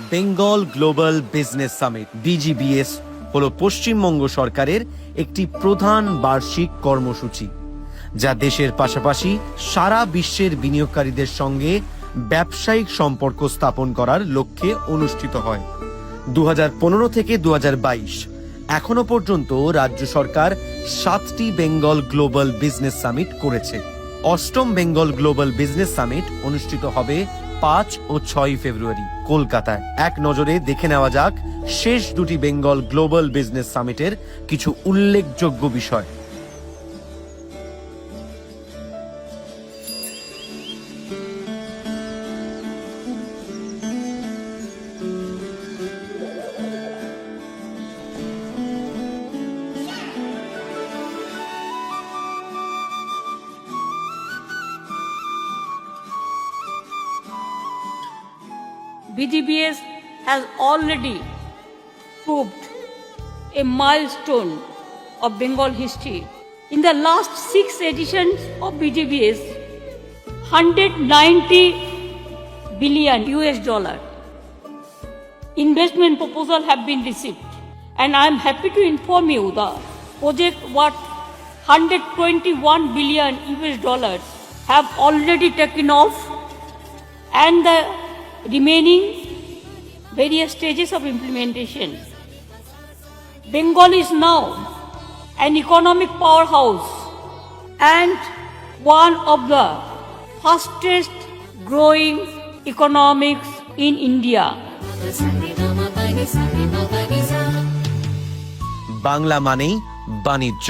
Bengal global business summit BGBS হল পশ্চিমবঙ্গ সরকারের একটি প্রধান বার্ষিক কর্মসূচি, যা দেশের পাশাপাশি সারা বিশ্বের বিনিয়োগকারীদের সঙ্গে ব্যবসায়িক সম্পর্ক স্থাপন করার লক্ষ্যে অনুষ্ঠিত হয়। দু হাজার পনেরো থেকে দু এখনও পর্যন্ত রাজ্য সরকার সাতটি বেঙ্গল গ্লোবাল বিজনেস সামিট করেছে। অষ্টম বেঙ্গল গ্লোবাল বিজনেস সামিট অনুষ্ঠিত হবে পাঁচ ও ছয় ফেব্রুয়ারি কলকাতায়। এক নজরে দেখে নেওয়া যাক, শেষ দুটি বেঙ্গল গ্লোবাল বিজনেস সামিটের কিছু উল্লেখযোগ্য বিষয়। BGBS has already proved a milestone of Bengal history. In the last six editions of BGBS, 190 billion US dollar investment proposal have been received and I am happy to inform you the project worth 121 billion US dollars have already taken off and the remaining various stages of implementation. Bengal is now an economic powerhouse and one of the fastest growing economics in India. Bangla মানেই বাণিজ্য